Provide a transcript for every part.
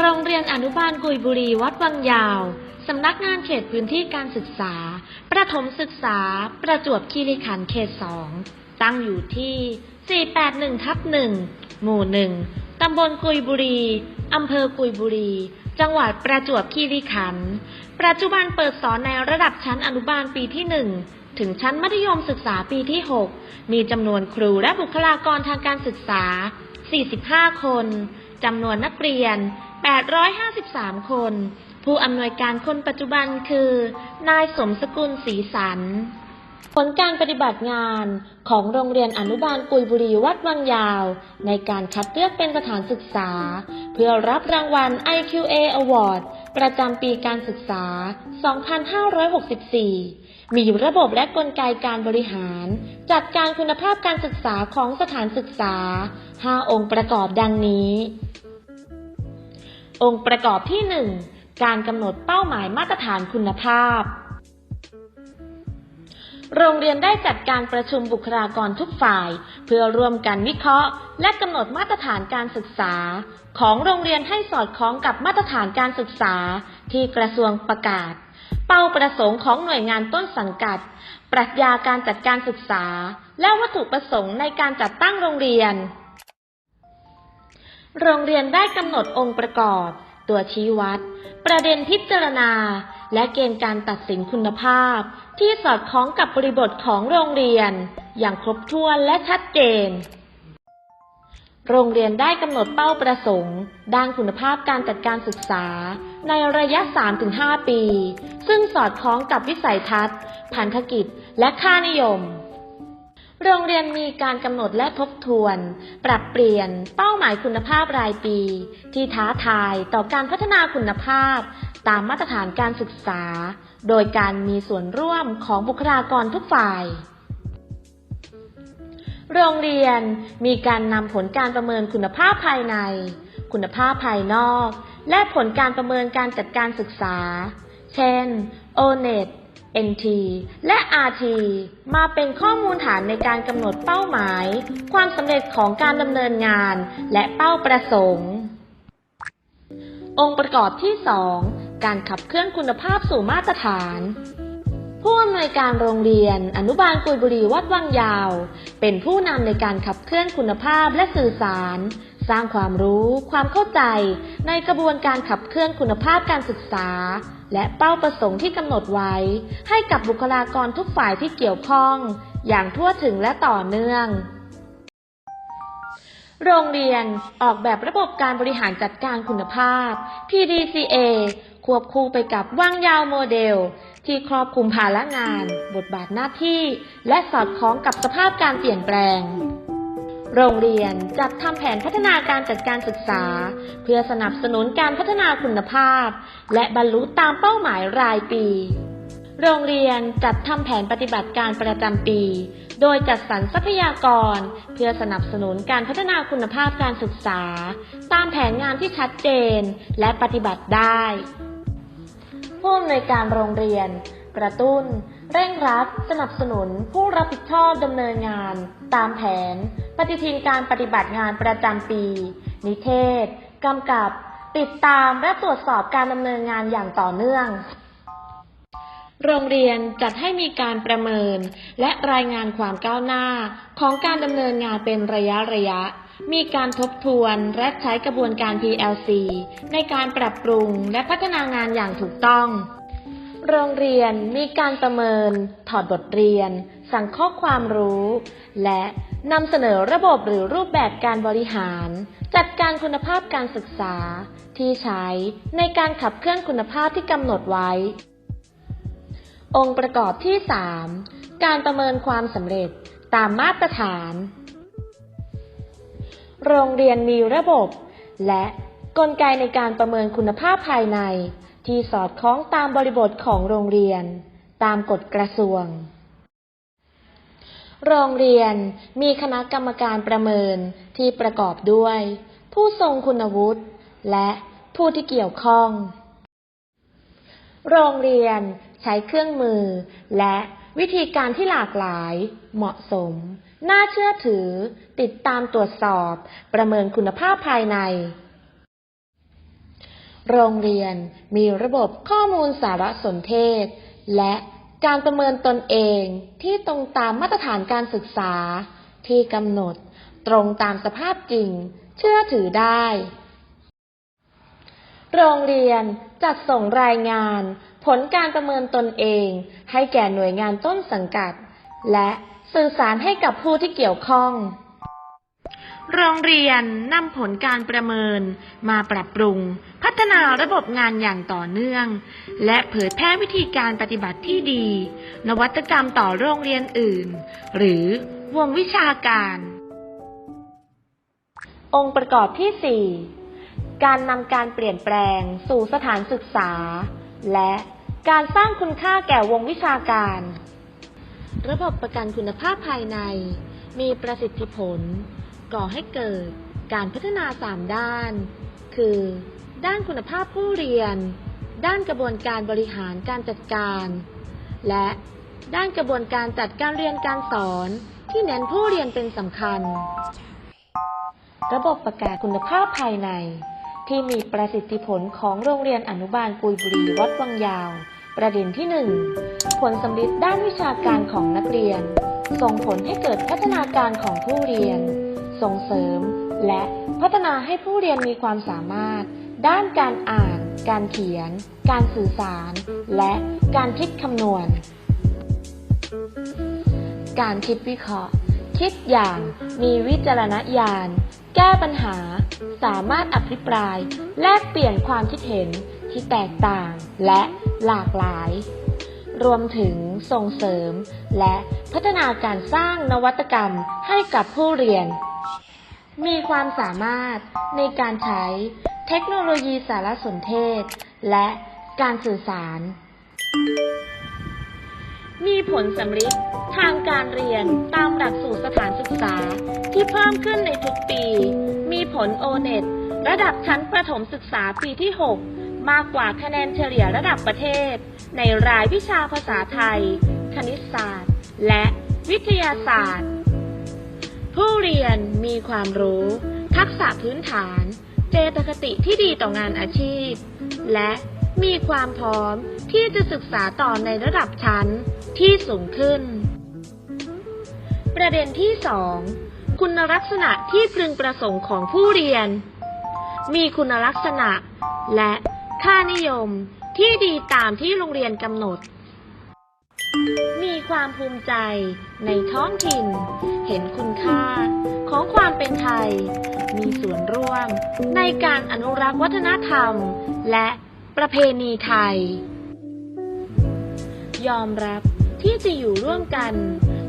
โรงเรียนอนุบาลกุยบุรีวัดวังยาว สำนักงานเขตพื้นที่การศึกษา ประถมศึกษา ประจวบคีรีขันธ์เขตสองตั้งอยู่ที่ 481ทับ1หมู่ 1 ตำบลกุยบุรี อำเภอกุยบุรี จังหวัดประจวบคีรีขันธ์ ปัจจุบันเปิดสอนในระดับชั้นอนุบาลปีที่ 1 ถึงชั้นมัธยมศึกษาปีที่ 6 มีจำนวนครูและบุคลากรทางการศึกษา 45 คน จำนวนนักเรียน 853 คน ผู้อำนวยการคนปัจจุบันคือ นายสมสกุลศรีสัน ผลการปฏิบัติงานของโรงเรียนอนุบาลกุยบุรีวัดวังยาว ในการคัดเลือกเป็นสถานศึกษา เพื่อรับรางวัล IQA Award ประจำปีการศึกษา 2564 มีระบบและกลไกการบริหาร จัดการคุณภาพการศึกษาของสถานศึกษา 5 องค์ประกอบดังนี้ องค์ประกอบที่ 1 การกำหนดเป้าหมายมาตรฐานคุณภาพ โรงเรียนได้จัดการประชุมบุคลากรทุกฝ่าย เพื่อร่วมกันวิเคราะห์ และกำหนดมาตรฐานการศึกษา ของโรงเรียนให้สอดคล้องกับมาตรฐานการศึกษา ที่กระทรวงประกาศ เป้าประสงค์ของหน่วยงานต้นสังกัด ปรัชญาการจัดการศึกษา และวัตถุประสงค์ในการจัดตั้งโรงเรียน โรงเรียนได้กำหนดองค์ประกอบ ตัวชี้วัด ประเด็นพิจารณา และเกณฑ์การตัดสินคุณภาพ ที่สอดคล้องกับบริบทของโรงเรียน อย่างครบถ้วนและชัดเจน โรงเรียนได้กำหนดเป้าประสงค์ ด้านคุณภาพการจัดการศึกษา ในระยะ 3-5 ปี ซึ่งสอดคล้องกับวิสัยทัศน์ พันธกิจ และค่านิยม โรงเรียนมีการกำหนดและทบทวน ปรับเปลี่ยนเป้าหมายคุณภาพรายปี ที่ท้าทายต่อการพัฒนาคุณภาพ ตามมาตรฐานการศึกษา โดยการมีส่วนร่วมของบุคลากรทุกฝ่าย โรงเรียนมีการนำผลการประเมินคุณภาพภายใน คุณภาพภายนอก และผลการประเมินการจัดการศึกษา เช่น ONET NT และ RT มาเป็นข้อมูลฐานในการกำหนดเป้าหมาย ความสำเร็จของการดำเนินงาน และเป้าประสงค์ องค์ประกอบที่ 2 การขับเคลื่อนคุณภาพสู่มาตรฐาน ผู้อำนวยการโรงเรียน อนุบาลกุยบุรีวัดวังยาว เป็นผู้นำในการขับเคลื่อนคุณภาพและสื่อสาร สร้างความรู้ ความเข้าใจ ในกระบวนการขับเคลื่อนคุณภาพการศึกษา และเป้าประสงค์ที่กำหนดไว้ ให้กับบุคลากรทุกฝ่ายที่เกี่ยวข้อง อย่างทั่วถึงและต่อเนื่อง โรงเรียนออกแบบระบบการบริหารจัดการคุณภาพ PDCA ควบคู่ไปกับว่างยาวโมเดล ที่ครอบคลุมภาระงาน บทบาทหน้าที่ และสอดคล้องกับสภาพการเปลี่ยนแปลง โรงเรียนจัดทำแผนพัฒนาการจัดการศึกษา เพื่อสนับสนุนการพัฒนาคุณภาพ และบรรลุตามเป้าหมายรายปี โรงเรียนจัดทำแผนปฏิบัติการประจำปี โดยจัดสรรทรัพยากร เพื่อสนับสนุนการพัฒนาคุณภาพการศึกษา ตามแผนงานที่ชัดเจนและปฏิบัติได้ ผู้อำนวยการโรงเรียน กระตุ้น เร่งรัด สนับสนุน ผู้รับผิดชอบดำเนินงาน ตามแผน ปฏิทินการปฏิบัติงานประจำปี นิเทศ กำกับ ติดตามและตรวจสอบการดำเนินงานอย่างต่อเนื่อง โรงเรียนจัดให้มีการประเมิน และรายงานความก้าวหน้า ของการดำเนินงานเป็นระยะระยะ มีการทบทวนและใช้กระบวนการ PLC ในการปรับปรุงและพัฒนางานอย่างถูกต้อง โรงเรียนมีการประเมิน ถอดบทเรียน สั่งข้อความรู้ และนำเสนอระบบหรือรูปแบบการบริหาร จัดการคุณภาพการศึกษา ที่ใช้ในการขับเคลื่อนคุณภาพที่กำหนดไว้ องค์ประกอบที่ 3 การประเมินความสำเร็จตามมาตรฐาน โรงเรียนมีระบบ และกลไกในการประเมินคุณภาพภายใน ที่สอดคล้องตามบริบทของโรงเรียน ตามกฎกระทรวง โรงเรียนมีคณะกรรมการประเมินที่ประกอบด้วย ผู้ทรงคุณวุฒิและผู้ที่เกี่ยวข้อง โรงเรียนใช้เครื่องมือ และวิธีการที่หลากหลาย เหมาะสม น่าเชื่อถือ ติดตามตรวจสอบ ประเมินคุณภาพภายใน โรงเรียนมีระบบข้อมูลสารสนเทศ และการประเมินตนเองที่ตรงตามมาตรฐานการศึกษา ที่กำหนดตรงตามสภาพจริง เชื่อถือได้ โรงเรียนจัดส่งรายงาน ผลการประเมินตนเอง ให้แก่หน่วยงานต้นสังกัด และสื่อสารให้กับผู้ที่เกี่ยวข้อง โรงเรียนนำผลการประเมินมาปรับปรุง พัฒนาระบบงานอย่างต่อเนื่อง และเผยแพร่วิธีการปฏิบัติที่ดี นวัตกรรมต่อโรงเรียนอื่น หรือวงวิชาการ องค์ประกอบที่ 4 การนำการเปลี่ยนแปลงสู่สถานศึกษา และการสร้างคุณค่าแก่วงวิชาการ ระบบประกันคุณภาพภายใน มีประสิทธิผล ก่อให้เกิดการพัฒนา 3 ด้าน คือ ด้านคุณภาพผู้เรียน ด้านกระบวนการบริหารการจัดการ และด้านกระบวนการจัดการเรียนการสอนที่เน้นผู้เรียนเป็นสำคัญ ระบบประกาศคุณภาพภายใน ที่มีประสิทธิผลของโรงเรียนอนุบาลกุยบุรีวัดวังยาว ประเด็นที่ 1 ผลสำลิดด้านวิชาการของนักเรียน ส่งผลให้เกิดพัฒนาการของผู้เรียน ส่งเสริม และพัฒนาให้ผู้เรียนมีความสามารถ ด้านการอ่าน การเขียน การสื่อสาร และการคิดคำนวณ การคิดวิเคราะห์ คิดอย่างมีวิจารณญาณ แก้ปัญหา สามารถอภิปราย แลกเปลี่ยนความคิดเห็นที่แตกต่างและหลากหลาย รวมถึงส่งเสริม และพัฒนาการสร้างนวัตกรรมให้กับผู้เรียน มีความสามารถในการใช้เทคโนโลยีสารสนเทศ และการสื่อสาร มีผลสำลิดทางการเรียนตามหลักสูตรสถานศึกษาที่เพิ่มขึ้นในทุกปี มีผลโอเน็ตระดับชั้นประถมศึกษาปีที่ 6 มากกว่าคะแนนเฉลี่ยระดับประเทศ ในรายวิชาภาษาไทย คณิตศาสตร์ และวิทยาศาสตร์ ผู้เรียนมีความรู้ ทักษะพื้นฐาน เจตคติที่ดีต่องานอาชีพ และมีความพร้อมที่จะศึกษาต่อในระดับชั้นที่สูงขึ้น ประเด็นที่ 2 คุณลักษณะที่พึงประสงค์ของผู้เรียน มีคุณลักษณะและค่านิยม ที่ดีตามที่โรงเรียนกำหนด มีความภูมิใจในท้องถิ่น เห็นคุณค่าของความเป็นไทย มีส่วนร่วมในการอนุรักษ์วัฒนธรรม และประเพณีไทย ยอมรับที่จะอยู่ร่วมกัน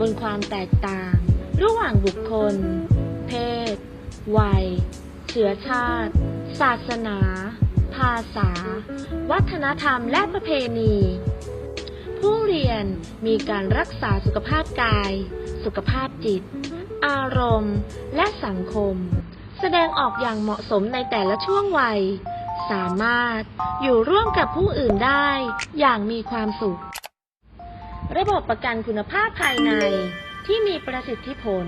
บนความแตกต่าง ระหว่างบุคคล เพศ วัย เชื้อชาติ ศาสนาาษา วัฒนธรรมและประเพณี ผู้เรียนมีการรักษาสุขภาพกาย สุขภาพจิต อารมณ์ และสังคม แสดงออกอย่างเหมาะสมในแต่ละช่วงวัย สามารถอยู่ร่วมกับผู้อื่นได้อย่างมีความสุข ระบบประกันคุณภาพภายในที่มีประสิทธิผล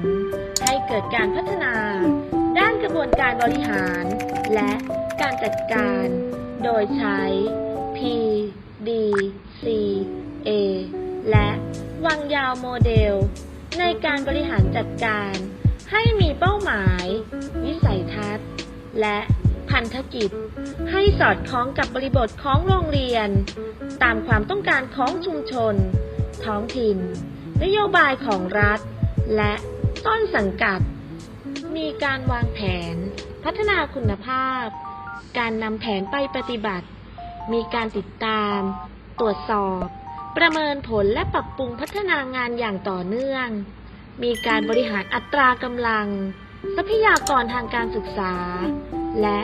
ให้เกิดการพัฒนา ด้านกระบวนการบริหาร และการจัดการ โดยใช้ P D C A และวางยาวโมเดล ในการบริหารจัดการ ให้มีเป้าหมาย วิสัยทัศน์ และพันธกิจ ให้สอดคล้องกับบริบทของโรงเรียน ตามความต้องการของชุมชน ท้องถิ่น นโยบายของรัฐ และต้นสังกัด มีการวางแผน พัฒนาคุณภาพ การนำแผนไปปฏิบัติ มีการติดตาม ตรวจสอบ ประเมินผลและปรับปรุงพัฒนางานอย่างต่อเนื่อง มีการบริหารอัตรากำลัง ทรัพยากรทางการศึกษา และ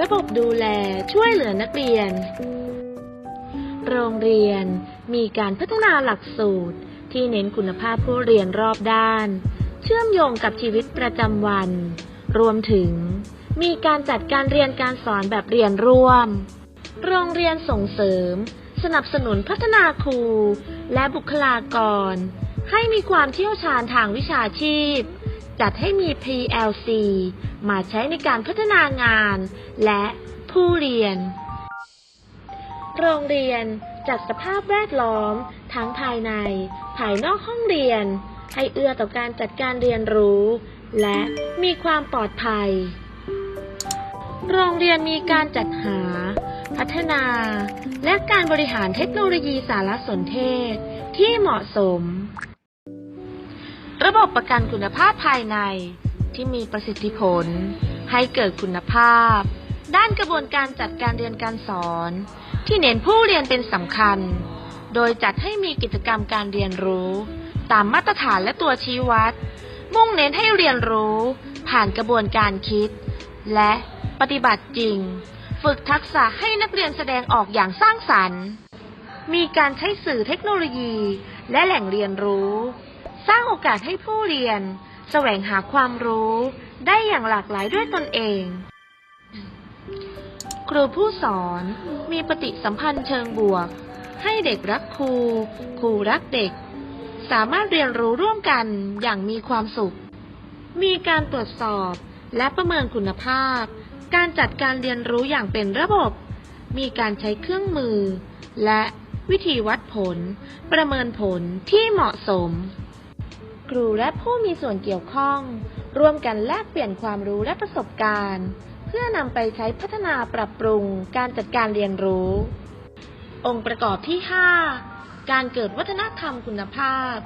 ระบบดูแลช่วยเหลือนักเรียน โรงเรียนมีการพัฒนาหลักสูตรที่เน้นคุณภาพผู้เรียนรอบด้าน เชื่อมโยงกับชีวิตประจำวัน รวมถึง มีการจัดการเรียนการสอนแบบเรียนร่วม โรงเรียนส่งเสริม สนับสนุนพัฒนาครู และบุคลากร ให้มีความเชี่ยวชาญทางวิชาชีพ จัดให้มี PLC มาใช้ในการพัฒนางาน และผู้เรียน โรงเรียนจัดสภาพแวดล้อม ทั้งภายใน ภายนอกห้องเรียน ให้เอื้อต่อการจัดการเรียนรู้ และมีความปลอดภัย โรงเรียนมีการจัดหา พัฒนา และการบริหารเทคโนโลยีสารสนเทศที่เหมาะสม ระบบประกันคุณภาพภายในที่มีประสิทธิผล ให้เกิดคุณภาพ ด้านกระบวนการจัดการเรียนการสอน ที่เน้นผู้เรียนเป็นสำคัญ โดยจัดให้มีกิจกรรมการเรียนรู้ ตามมาตรฐานและตัวชี้วัด มุ่งเน้นให้เรียนรู้ ผ่านกระบวนการคิด และ ปฏิบัติจริง ฝึกทักษะให้นักเรียนแสดงออกอย่างสร้างสรรค์ มีการใช้สื่อเทคโนโลยี และแหล่งเรียนรู้ สร้างโอกาสให้ผู้เรียน แสวงหาความรู้ ได้อย่างหลากหลายด้วยตนเอง ครูผู้สอนมีปฏิสัมพันธ์เชิงบวก ให้เด็กรักครู ครูรักเด็ก สามารถเรียนรู้ร่วมกันอย่างมีความสุข มีการตรวจสอบและประเมินคุณภาพ การจัดการเรียนรู้อย่างเป็นระบบ มีการใช้เครื่องมือ และวิธีวัดผล ประเมินผลที่เหมาะสม ครูและผู้มีส่วนเกี่ยวข้อง ร่วมกันแลกเปลี่ยนความรู้และประสบการณ์ เพื่อนำไปใช้พัฒนาปรับปรุงการจัดการเรียนรู้ องค์ประกอบที่ 5 การเกิดวัฒนธรรมคุณภาพ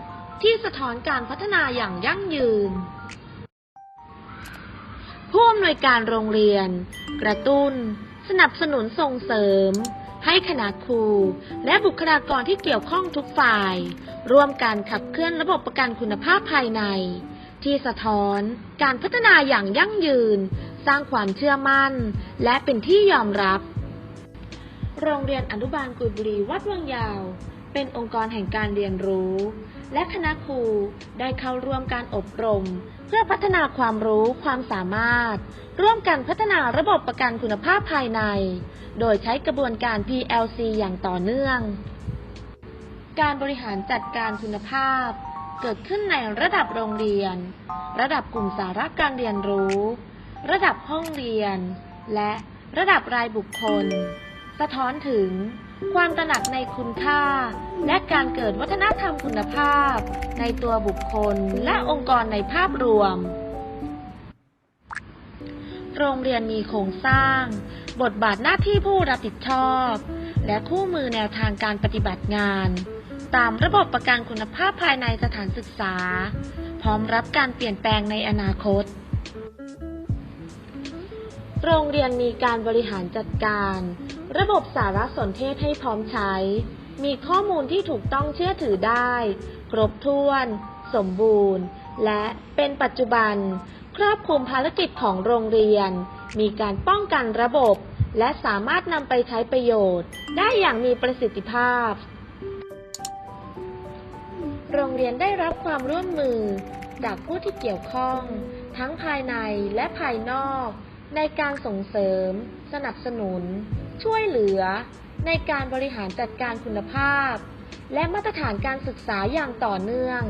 ที่สะท้อนการพัฒนาอย่างยั่งยืน ผู้อำนวยการโรงเรียน กระตุ้น สนับสนุนส่งเสริม ให้คณะครู และบุคลากรที่เกี่ยวข้องทุกฝ่าย ร่วมกันขับเคลื่อนระบบประกันคุณภาพภายใน ที่สะท้อน การพัฒนาอย่างยั่งยืน สร้างความเชื่อมั่น และเป็นที่ยอมรับ โรงเรียนอนุบาลกุยบุรีวัดวังยาว เป็นองค์กรแห่งการเรียนรู้ และคณะครูได้เข้าร่วมการอบรม เพื่อพัฒนาความรู้ความสามารถ ร่วมกันพัฒนาระบบประกันคุณภาพภายใน โดยใช้กระบวนการ PLC อย่างต่อเนื่อง การบริหารจัดการคุณภาพ เกิดขึ้นในระดับโรงเรียน ระดับกลุ่มสาระการเรียนรู้ ระดับห้องเรียน และระดับรายบุคคล สะท้อนถึง ความตระหนักในคุณค่า และการเกิดวัฒนธรรมคุณภาพ ในตัวบุคคลและองค์กรในภาพรวม โรงเรียนมีโครงสร้าง บทบาทหน้าที่ผู้รับผิดชอบ และคู่มือแนวทางการปฏิบัติงาน ตามระบบประกันคุณภาพภายในสถานศึกษา พร้อมรับการเปลี่ยนแปลงในอนาคตโรงเรียนมีการบริหารจัดการ ระบบสารสนเทศให้พร้อมใช้ มีข้อมูลที่ถูกต้องเชื่อถือได้ ครบถ้วน สมบูรณ์ และเป็นปัจจุบัน ครอบคลุมภารกิจของโรงเรียน มีการป้องกันระบบ และสามารถนำไปใช้ประโยชน์ ได้อย่างมีประสิทธิภาพ โรงเรียนได้รับความร่วมมือ จากผู้ที่เกี่ยวข้อง ทั้งภายในและภายนอก ในการส่งเสริม สนับสนุน ช่วยเหลือในการบริหารจัดการคุณภาพ และมาตรฐานการศึกษาอย่างต่อเนื่อง